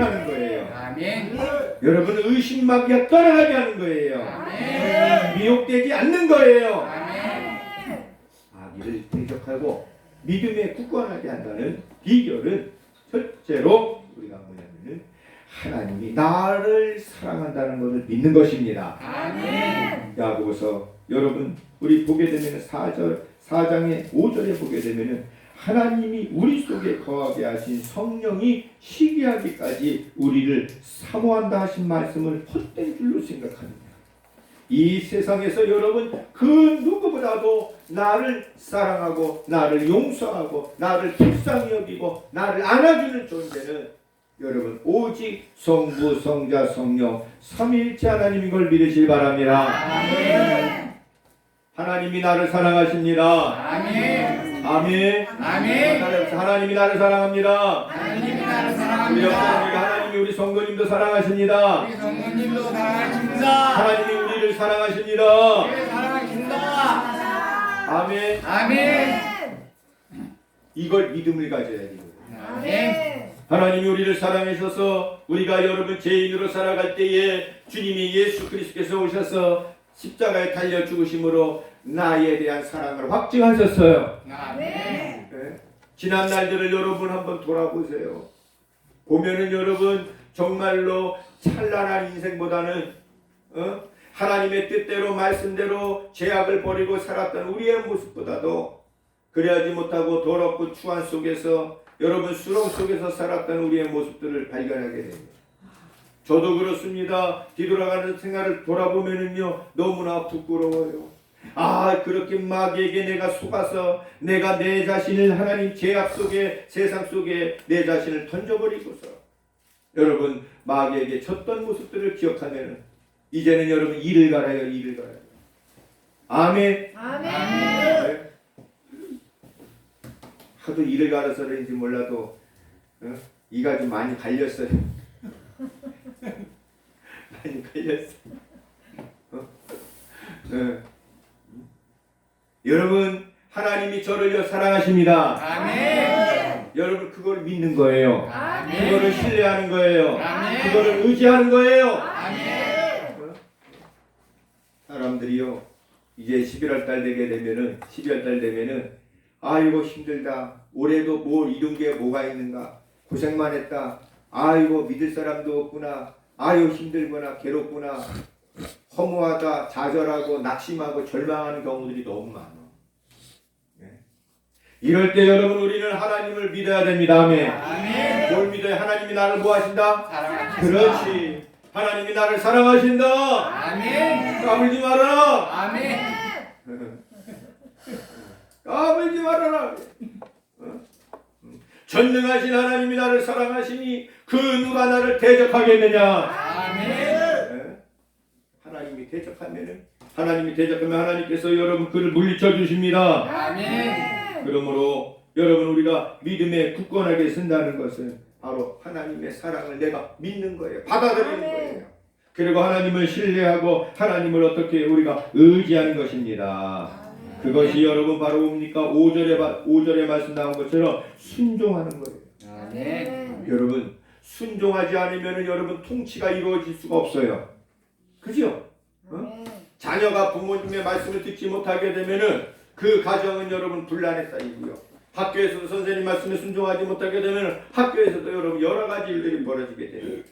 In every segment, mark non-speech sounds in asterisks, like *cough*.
하는 거예요. 아멘. 여러분 의심 마귀가 떠나가게 하는 거예요. 아멘. 미혹되지 않는 거예요. 아멘. 마귀를 대적하고 믿음에 굳건하게 한다는 비결은 첫째로 우리가 뭐냐면은 하나님이 나를 사랑한다는 것을 믿는 것입니다. 아멘. 야고보서 여러분 우리 보게 되면 4절 4장의 5절에 보게 되면은 하나님이 우리 속에 거하게 하신 성령이 시기하기까지 우리를 사모한다 하신 말씀을 헛된 줄로 생각합니다. 이 세상에서 여러분 그 누구보다도 나를 사랑하고 나를 용서하고 나를 불쌍히 여기고 나를 안아주는 존재는 여러분 오직 성부 성자 성령 삼위일체 하나님인 걸 믿으시기 바랍니다. 아멘. 하나님이 나를 사랑하십니다. 아멘. 아멘. 아멘. 하나님이 나를 사랑합니다. 하나님이 나를 사랑합니다. 하나님이 우리 성도님도 사랑하십니다. 우리 성모님도 사랑하십니다. 하나님이 우리를 사랑하십니다. 우리 사랑하십니다. 아멘. 아멘. 이걸 믿음을 가져야 돼요. 아멘. 하나님이 우리를 사랑하셔서 우리가 여러분 죄인으로 살아갈 때에 주님이 예수 그리스도께서 오셔서 십자가에 달려 죽으심으로 나에 대한 사랑을 확증하셨어요. 아멘. 네. 지난 날들을 여러분 한번 돌아보세요. 보면은 여러분 정말로 찬란한 인생보다는 어? 하나님의 뜻대로 말씀대로 죄악을 버리고 살았던 우리의 모습보다도 그래야지 못하고 더럽고 추한 속에서 여러분 수렁 속에서 살았던 우리의 모습들을 발견하게 됩니다. 저도 그렇습니다. 뒤돌아가는 생활을 돌아보면은요 너무나 부끄러워요. 아 그렇게 마귀에게 내가 속아서 내가 내 자신을 하나님 죄악 속에 세상 속에 내 자신을 던져버리고서 여러분 마귀에게 쳤던 모습들을 기억하면은 이제는 여러분 이를 갈아요 이를 갈아요. 아멘. 네. 하도 이를 갈아서 그런지 몰라도 어? 이가 좀 많이 갈렸어요. *laughs* 많이 갈렸어. 어? 네. 여러분 하나님이 저를요 사랑하십니다. 아멘. 여러분 그걸 믿는 거예요. 아멘. 그거를 신뢰하는 거예요. 아멘. 그거를 의지하는 거예요. 아멘. 어? 사람들이요 이제 11월 달 되게 되면은 12월 달 되면은 아이고 힘들다 올해도 뭐 이룬 게 뭐가 있는가 고생만 했다 아이고 믿을 사람도 없구나 아유 힘들구나 괴롭구나 허무하다 좌절하고 낙심하고 절망하는 경우들이 너무 많아 네. 이럴 때 여러분 우리는 하나님을 믿어야 됩니다 아멘 아멘. 뭘 믿어요 하나님이 나를 뭐 하신다 사랑하십니다. 그렇지 하나님이 나를 사랑하신다 아멘. 까불지 말아라 아멘. *laughs* 까불지 말아라. 어? 전능하신 하나님이 나를 사랑하시니 그 누가 나를 대적하겠느냐? 아멘. 예? 하나님이 대적하면은 하나님이 대적하면 하나님께서 여러분 그를 물리쳐 주십니다. 아멘. 그러므로 여러분 우리가 믿음에 굳건하게 쓴다는 것은 바로 하나님의 사랑을 내가 믿는 거예요. 받아들이는 아멘. 거예요. 그리고 하나님을 신뢰하고 하나님을 어떻게 우리가 의지하는 것입니다. 그것이 여러분 바로 뭡니까? 5절에 5절에 말씀 나온 것처럼 순종하는 거예요. 아멘. 여러분 순종하지 않으면 여러분 통치가 이루어질 수가 없어요. 그죠? 어? 자녀가 부모님의 말씀을 듣지 못하게 되면은 그 가정은 여러분 분란에 쌓이고요. 학교에서도 선생님 말씀에 순종하지 못하게 되면 학교에서도 여러분 여러 가지 일들이 벌어지게 돼요.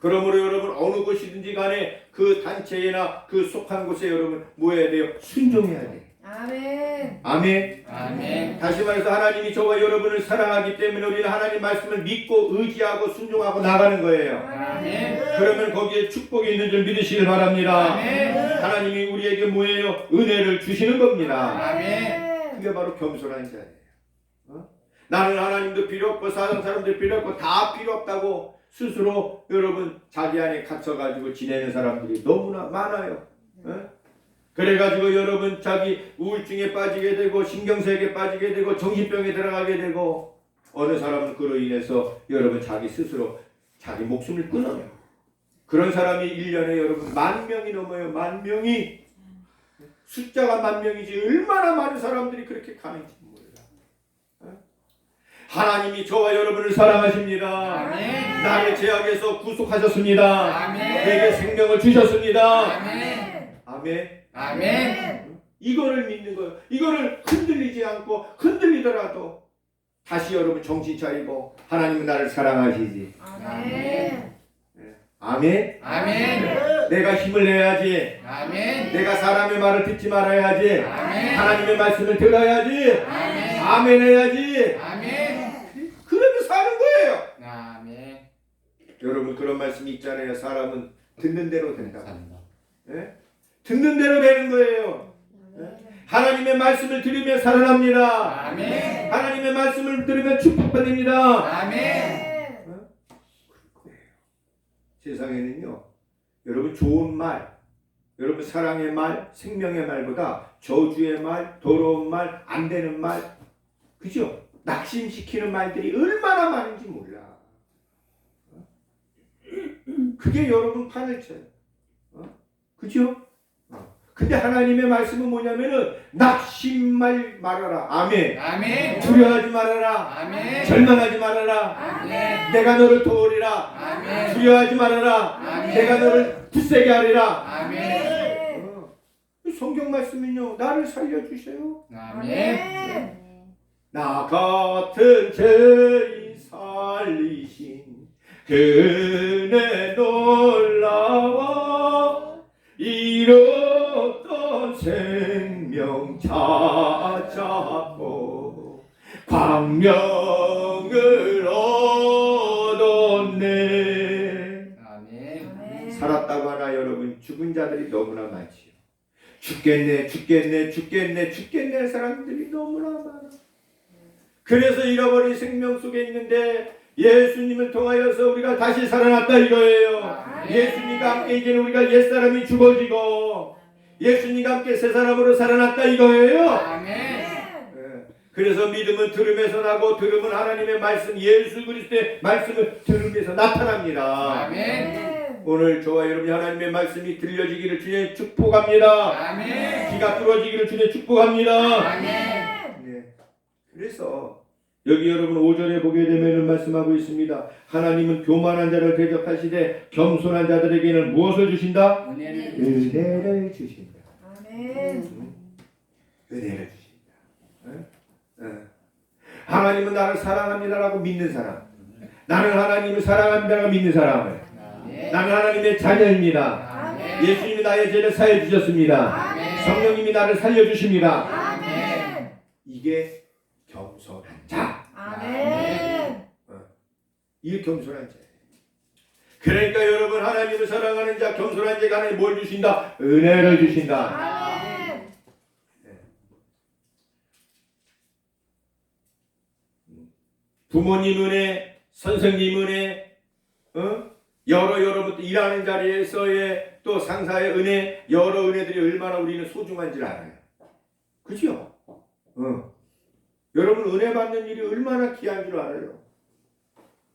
그러므로 여러분 어느 곳이든지 간에 그 단체나 그 속한 곳에 여러분 뭐 해야 돼요? 순종해야 돼요. 아멘. 아멘. 아멘. 다시 말해서 하나님이 저와 여러분을 사랑하기 때문에 우리는 하나님 말씀을 믿고 의지하고 순종하고 나가는 거예요. 아멘. 그러면 거기에 축복이 있는 줄 믿으시길 바랍니다. 아멘. 하나님이 우리에게 뭐예요? 은혜를 주시는 겁니다. 아멘. 그게 바로 겸손한 자예요. 어? 나는 하나님도 필요 없고 사람 사람들 필요 없고 다 필요 없다고 스스로 여러분 자기 안에 갇혀가지고 지내는 사람들이 너무나 많아요. 어? 그래가지고 여러분 자기 우울증에 빠지게 되고 신경쇠약에 빠지게 되고 정신병에 들어가게 되고 어느 사람은 그로 인해서 여러분 자기 스스로 자기 목숨을 끊어요. 그런 사람이 1년에 여러분 만 명이 넘어요. 만 명이 숫자가 만 명이지 얼마나 많은 사람들이 그렇게 가는지 몰라. 어? 하나님이 저와 여러분을 사랑하십니다. 아멘. 나를 죄악에서 구속하셨습니다. 아멘. 내게 생명을 주셨습니다. 아멘. 아멘. 아멘. 이거를 믿는 거예요. 이거를 흔들리지 않고 흔들리더라도 다시 여러분 정신 차리고 하나님은 나를 사랑하시지. 아멘. 아멘. 아멘. 내가 힘을 내야지. 아멘. 내가 사람의 말을 듣지 말아야지. 아멘. 하나님의 말씀을 들어야지. 아멘. 아멘 해야지. 아멘. 그러면 사는 거예요. 아멘. 여러분 그런 말씀이 있잖아요. 사람은 듣는 대로 된다. 예? 듣는 대로 되는 거예요. 하나님의 말씀을 들으면 살아납니다. 아멘. 하나님의 말씀을 들으면 축복받습니다. 아멘. 세상에는요, 여러분 좋은 말, 여러분 사랑의 말, 생명의 말보다 저주의 말, 더러운 말, 안 되는 말, 그죠? 낙심시키는 말들이 얼마나 많은지 몰라. 어? 그게 여러분 판을 쳐요. 어? 그죠? 어. 근데 하나님의 말씀은 뭐냐면은 낙심말 말아라. 아멘. 아멘. 두려워하지 말아라. 아멘. 절망하지 말아라. 아멘. 내가 너를 도우리라. 아멘. 두려워하지 말아라. 아멘. 내가 너를 굳세게 하리라. 아멘. 어. 이 성경 말씀은요, 나를 살려 주세요. 아멘. 나 같은 죄인 살리신 그네 죽겠네, 죽겠네, 죽겠네, 죽겠네 할 사람들이 너무나 많아. 그래서 잃어버린 생명 속에 있는데 예수님을 통하여서 우리가 다시 살아났다 이거예요. 예수님과 함께 이제는 우리가 옛사람이 죽어지고 예수님과 함께 새 사람으로 살아났다 이거예요. 예. 그래서 믿음은 들음에서 나고 들음은 하나님의 말씀 예수 그리스도의 말씀을 들음에서 나타납니다. 아멘. 오늘 저와 여러분이 하나님의 말씀이 들려지기를 주님 축복합니다. 아멘. 귀가 뚫어지기를 주님 축복합니다. 아멘. 네. 그래서 여기 여러분 5절에 보게 되면 말씀하고 있습니다. 하나님은 교만한 자를 대적하시되 겸손한 자들에게는 무엇을 주신다? 은혜를 은혜를 주신다. 음. 은혜를 주신다. 어? 어. 하나님은 나를 사랑합니다라고 믿는 사람. 나는 하나님을 사랑합니다라고 믿는 사람을. 아멘. 나는 하나님의 자녀입니다. 아멘. 예수님이 나의 죄를 사해 주셨습니다. 아멘. 성령님이 나를 살려 주십니다. 아멘. 이게 겸손한 자. 아멘. 이게 겸손한 자. 그러니까 여러분 하나님을 사랑하는 자 겸손한 자가 하나님 뭘 주신다? 은혜를 주신다. 아멘. 부모님 은혜, 선생님 은혜, 어? 여러 여러분 일하는 자리에서의 또 상사의 은혜, 여러 은혜들이 얼마나 우리는 소중한 줄 알아요. 그죠? 어. 여러분 은혜 받는 일이 얼마나 귀한 줄 알아요.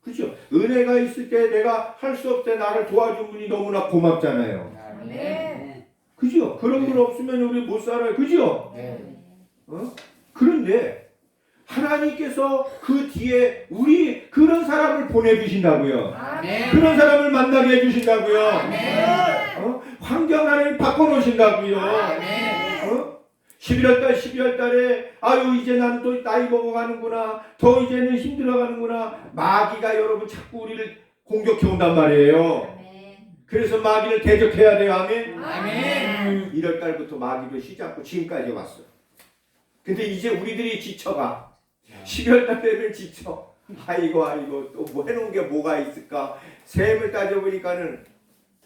그죠? 은혜가 있을 때 내가 할 수 없을 때 나를 도와준 분이 너무나 고맙잖아요. 아멘. 그죠? 그런 분 없으면 우리 못 살아요. 그죠? 네. 어? 그런데 하나님께서 그 뒤에 우리 그런 사람을 보내주신다고요. 아멘. 그런 사람을 만나게 해주신다고요. 아멘. 어? 환경 하나님 바꿔놓으신다고요. 아멘. 어? 11월달, 12월달에 아유 이제 나는 또 나이 먹어가는구나. 더 이제는 힘들어가는구나. 마귀가 여러분 자꾸 우리를 공격해 온단 말이에요. 그래서 마귀를 대적해야 돼요. 아멘. 아멘. 1월달부터 마귀도 시작고 지금까지 왔어. 근데 이제 우리들이 지쳐가. 12월 달 되면 지쳐. 아이고 아이고 또 뭐 해놓은 게 뭐가 있을까. 셈을 따져보니까는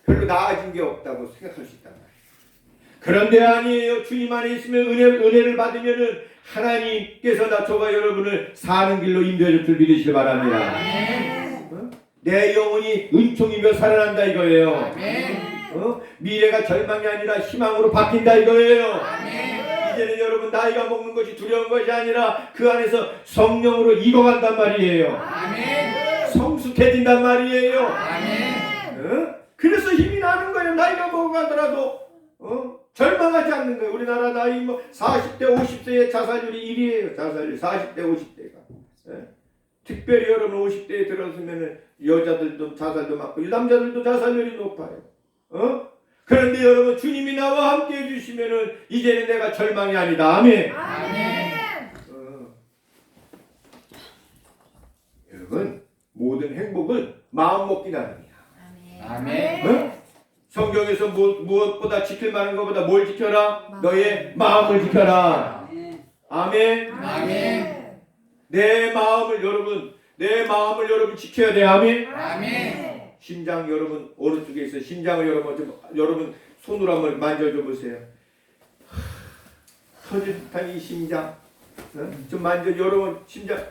별로 나아진 게 없다고 생각할 수 있단 말이에요. 그런데 아니에요. 주님 안에 있으면 은혜, 은혜를 받으면은 하나님께서 나 저가 여러분을 사는 길로 인도해 줄 믿으시길 바랍니다. 어? 내 영혼이 은총이며 살아난다 이거예요. 어? 미래가 절망이 아니라 희망으로 바뀐다 이거예요. 이제는 여러분 나이가 먹는 것이 두려운 것이 아니라 그 안에서 성령으로 익어간단 말이에요. 아멘. 성숙해진단 말이에요. 아멘. 어? 그래서 힘이 나는 거예요. 나이가 먹어가더라도 어? 절망하지 않는 거예요. 우리나라 나이 뭐 40대 50대의 자살률이 1위예요. 자살률 40대 50대가. 특별히 여러분 50대에 들어서면은 여자들도 자살도 많고 남자들도 자살률이 높아요. 어? 그런데 여러분 주님이 나와 함께 해주시면은 이제는 내가 절망이 아니다. 아멘. 아멘. 어. 여러분 모든 행복은 마음 먹기 나름이야. 아멘. 어? 성경에서 무, 무엇보다 지킬 만한 것보다 뭘 지켜라? 너의 마음을 지켜라. 아멘. 아멘. 내 마음을 여러분 내 마음을 여러분 지켜야 돼. 아멘. 아멘. 심장 여러분 오른쪽에 있어 심장을 여러분 좀 여러분 손으로 한번 만져줘 보세요. 터질 듯한 이 심장 어? 좀 만져 여러분 심장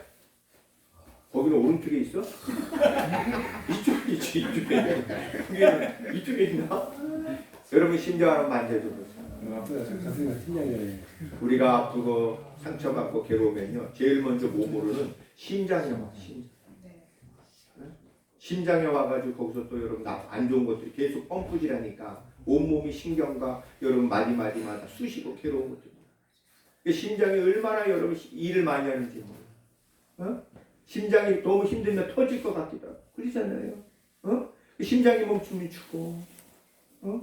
거기는 오른쪽에 있어? *laughs* 이쪽에 있지 이쪽에 거기는 이쪽에 있나? 여러분 심장 한번 만져줘 보세요. 우리가 아프고 상처받고 괴로우면요 제일 먼저 몸으로는 심장에 와 심장 응? 심장에 와가지고 거기서 또 여러분 나- 안 좋은 것들이 계속 뻥꾸질하니까 온몸이 신경과 여러분 마디마디마다 쑤시고 괴로운 것들 그 심장이 얼마나 여러분 시- 일을 많이 하는지 몰라 어? 심장이 너무 힘들면 터질 것 같기도 하고 그러잖아요 어? 그 심장이 멈추면 죽고 어?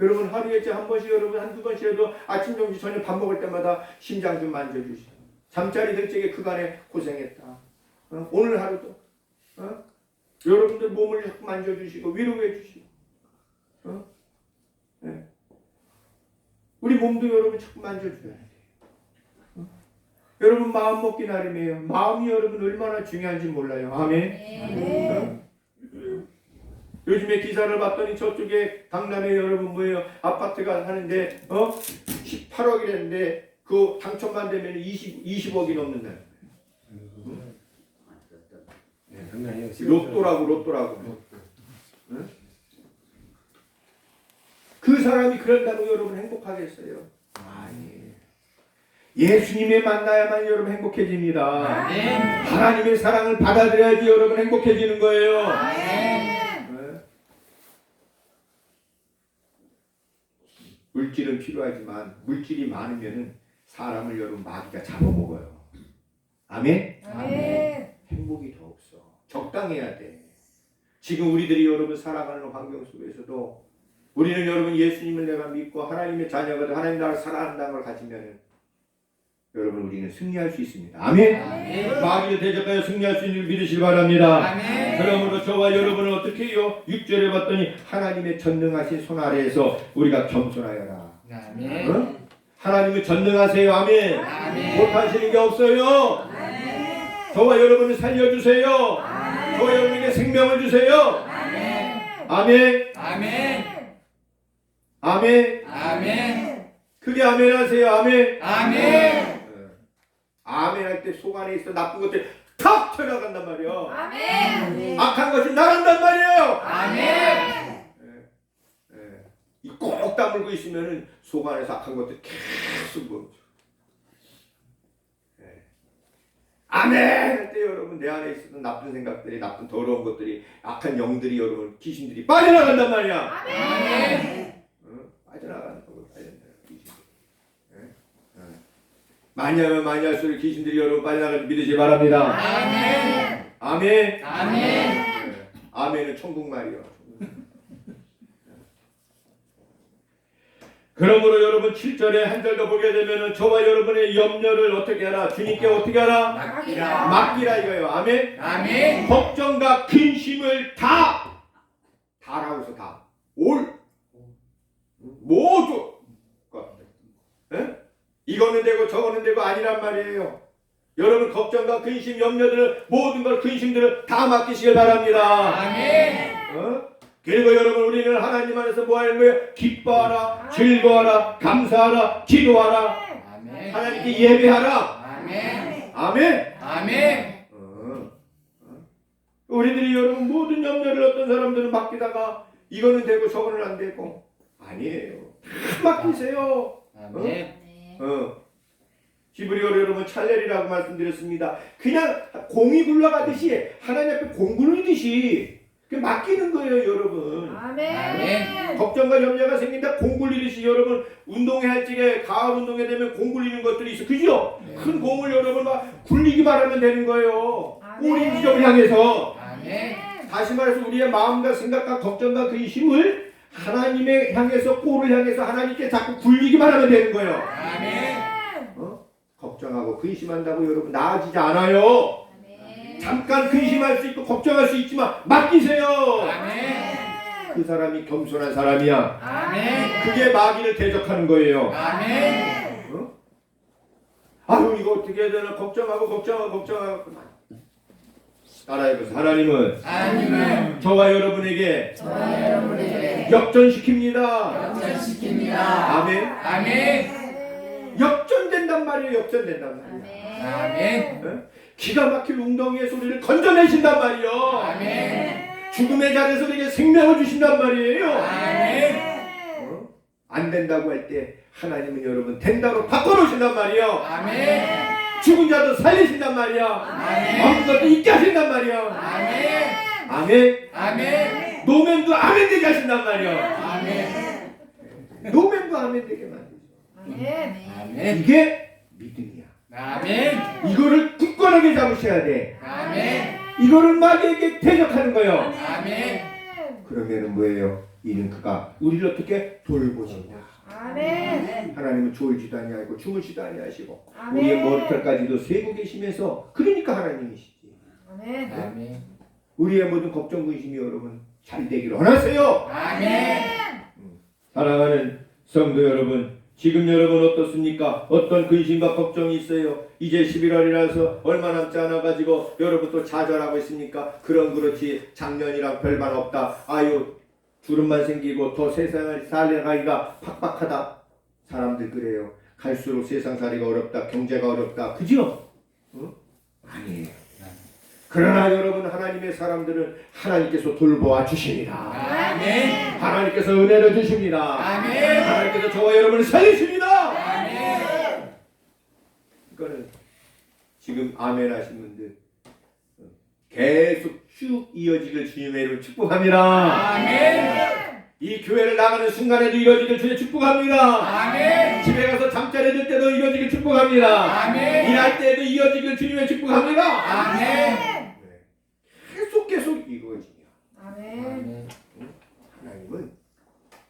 여러분 하루에 한 번씩 여러분 한두 번씩이라도 아침 점심 저녁 밥 먹을 때마다 심장 좀 만져주시오. 잠자리 들 적에 그간에 고생했다. 어? 오늘 하루도 어? 여러분들 몸을 자꾸 만져주시고 위로해 주시고 어? 네. 우리 몸도 여러분 자꾸 만져줘야 돼요. 어? 여러분 마음 먹기 나름이에요. 마음이 여러분 얼마나 중요한지 몰라요. 아멘. 어? 요즘에 기사를 봤더니 저쪽에 강남에 여러분 뭐예요 아파트가 하는데 어 18억이랬는데 그 당첨만 되면 20 20억이 넘는 날 네, 장난 아니에요 로또라고 로또라고 응? 그 사람이 그런다고 여러분 행복하겠어요 아니 예수님의 만나야만 여러분 행복해집니다 아멘. 하나님의 사랑을 받아들여야지 여러분 행복해지는 거예요 아멘. 네. 물질은 필요하지만 물질이 많으면은 사람을 여러분 마귀가 잡아먹어요. 아멘? 아멘. 적당해야 돼. 지금 우리들이 여러분 살아가는 환경 속에서도 우리는 여러분 예수님을 내가 믿고 하나님의 자녀가 돼 하나님 나라를 사랑한다는 걸 가지면은 여러분 우리는 승리할 수 있습니다. 아멘? 아멘. 마귀를 대적하여 승리할 수 있는 줄 믿으시기 바랍니다. 아멘. 그러므로 저와 여러분은 어떻게 해요? 6절에 봤더니 하나님의 전능하신 손 아래에서 우리가 겸손하여라. 아멘. 어? 하나님은 전능하세요. 아멘. 아멘. 못하시는 게 없어요. 저와 여러분을 살려주세요. 저와 여러분에게 생명을 주세요. 아멘. 아멘. 아멘. 아멘. 크게 아멘 하세요. 아멘. 아멘. 어. 아멘 할 때 속 안에 있어 나쁜 것들이 탁 튀어나간단 말이야. 아멘. 악한 것이 나간단 말이에요. 아멘. 예. 이꼭 다물고 있으면은 속 안에서 악한 것들 계속 멈춰. 예. 아멘 할 때 여러분 내 안에 있었던 나쁜 생각들이 나쁜 더러운 것들이 악한 영들이 여러분 귀신들이 빠져나간단 말이야. 아멘. 어? 빠져나간다고 빠져나가 귀신. 예? 어. 많이 하면 많이 할수록 귀신들이 여러분 빠져나갈 줄 믿으시기 바랍니다. 아멘. 아멘. 아멘. 예. 아멘은 천국 말이요. 그러므로 여러분 7절에 한 절 더 보게 되면은 저와 여러분의 염려를 어떻게 하라? 주님께 어떻게 하라? 맡기라. 맡기라 이거예요. 아멘. 아멘. 걱정과 근심을 다 다라고 해서 다. 올 모두 예? 이거는 되고 저거는 되고 아니란 말이에요. 여러분 걱정과 근심, 염려들 모든 걸 근심들을 다 맡기시길 바랍니다. 아멘. 어? 그리고 여러분 우리는 하나님 안에서 뭐 하는 거예요? 기뻐하라, 즐거워하라, 감사하라, 기도하라, 아멘. 하나님께 예배하라. 아멘. 아멘. 아멘. 어. 어? 우리들이 여러분 모든 염려를 어떤 사람들은 맡기다가 이거는 되고 저거는 안 되고 아니에요. 다 맡기세요. 아멘. 어. 히브리어로 여러분 찰렐이라고 말씀드렸습니다. 그냥 공이 굴러가듯이 하나님 앞에 공 굴리듯이 그 맡기는 거예요, 여러분. 아멘. 걱정과 염려가 생긴다 공 굴리듯이 여러분 운동회 할 적에 가을 운동회 되면 공 굴리는 것들이 있어 그죠? 네. 큰 공을 여러분 막 굴리기만 하면 되는 거예요 우리 지점을 향해서 아멘. 다시 말해서 우리의 마음과 생각과 걱정과 근심을 하나님의 향해서 꼴을 향해서 하나님께 자꾸 굴리기만 하면 되는 거예요. 아멘. 어? 걱정하고 근심한다고 여러분 나아지지 않아요. 잠깐 근심할 수 있고 걱정할 수 있지만 맡기세요. 아멘. 그 사람이 겸손한 사람이야. 아멘. 그게 마귀를 대적하는 거예요. 아멘. 아유 이거 어떻게 해야 되나 걱정하고 걱정하고 걱정하고 따라해보세요. 하나님은 하나님은 저와 여러분에게 저와 여러분에게 역전시킵니다. 역전시킵니다. 아멘. 아멘. 역전된단 말이에요. 역전된단 말이에요. 아멘. 기가 막힐 웅덩이의 소리를 건져내신단 말이에요. 아멘. 죽음의 자리에서 우리에게 생명을 주신단 말이에요. 아멘. 어? 안 된다고 할 때 하나님은 여러분 된다로 바꿔놓으신단 말이에요. 아멘. 죽은 자도 살리신단 말이야. 아멘. 것도 있게 하신단 말이야. 아멘. 아멘. 아멘. 노맨도 아멘 되게 하신단 말이야. 아멘. 노맨도 아멘 되게 만드죠. 아멘. 이게 믿음이야. 아멘. 이거를 굳건하게 잡으셔야 돼. 아멘. 이거를 마귀에게 대적하는 거예요. 아멘. 그러면은 뭐예요? 이는 그가 우리를 어떻게 돌보신다. 하나님은 졸지도 아니하고 주무시도 아니하시고 우리의 머리털까지도 세고 계시면서 그러니까 하나님이시지. 아멘. 우리의 모든 걱정 근심이 여러분 잘 되기를 원하세요. 아멘. 사랑하는 성도 여러분, 지금 여러분 어떻습니까? 어떤 근심과 걱정이 있어요? 이제 11월이라서 얼마 남지 않아 가지고 여러분 또 좌절하고 있습니까? 그런 그렇지 작년이랑 별반 없다. 아유 주름만 생기고 더 세상을 살아가기가 팍팍하다. 사람들 그래요. 갈수록 세상 살이가 어렵다. 경제가 어렵다. 그죠? 응? 아니에요. 그러나 여러분 하나님의 사람들은 하나님께서 돌보아 주십니다. 아멘. 하나님께서 은혜를 주십니다. 아멘. 하나님께서 저와 여러분을 살리십니다. 아멘. 이거는 지금 아멘 하신 분들 어, 계속 쭉 이어지길 주님의 이름으로 축복합니다. 아멘. 이 교회를 나가는 순간에도 이어지길 주님 축복합니다. 아멘. 집에 가서 잠자리 들 때도 이어지길 축복합니다. 아멘. 일할 때도 이어지길 주님의 축복합니다. 아멘. 계속 계속 이루어지며 아멘. 하나님은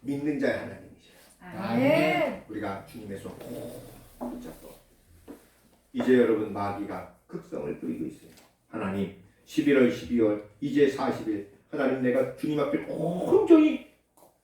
믿는 자의 하나님이시라. 아멘. 우리가 주님의 손 붙잡고 이제 여러분 마귀가 극성을 부리고 있어요. 하나님 11월 12월 이제 40일 하나님 내가 주님 앞에 온전히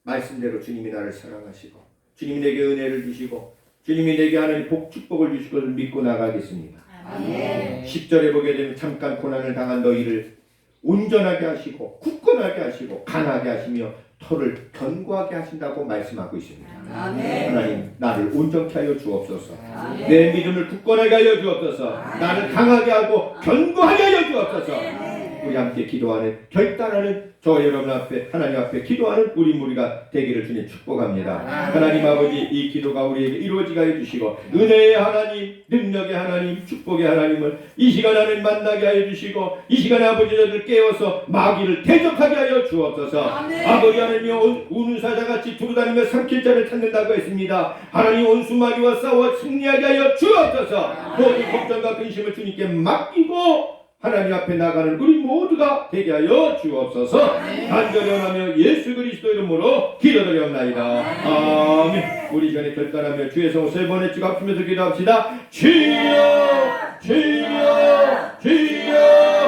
말씀대로 주님이 나를 사랑하시고 주님이 내게 은혜를 주시고 주님이 내게 하나님 복 축복을 주실 것을 믿고 나가겠습니다. 아멘. 10절에 보게 되면 잠깐 고난을 당한 너희를 온전하게 하시고 굳건하게 하시고 강하게 하시며 털을 견고하게 하신다고 말씀하고 있습니다. 아멘. 하나님 나를 온전케 하여 주옵소서. 아멘. 내 믿음을 굳건하게 하여 주옵소서. 나를 강하게 하고 견고하게 하여 주옵소서. 우리 함께 기도하는 결단하는 저 여러분 앞에 하나님 앞에 기도하는 우리 무리가 되기를 주님 축복합니다. 하나님 아버지 이 기도가 우리에게 이루어지게 해 주시고 은혜의 하나님 능력의 하나님 축복의 하나님을 이 시간 안에 만나게 하여 주시고 이 시간에 아버지 저들 깨워서 마귀를 대적하게 하여 주옵소서. 아버지 하나님이 온- 우는 사자같이 두루다니며 삼킬 자를 찾는다고 했습니다. 하나님 온수 마귀와 싸워 승리하게 하여 주옵소서. 모든 걱정과 근심을 주님께 맡기고 하나님 앞에 나가는 우리 모두가 되게 하여 주옵소서. 네. 간절히 원하며 예수 그리스도 이름으로 기도드리옵나이다. 네. 아멘. 우리 전에 결단하며 주의 성세 번에 찍어 합치면서 기도합시다. 주여 주여 주여.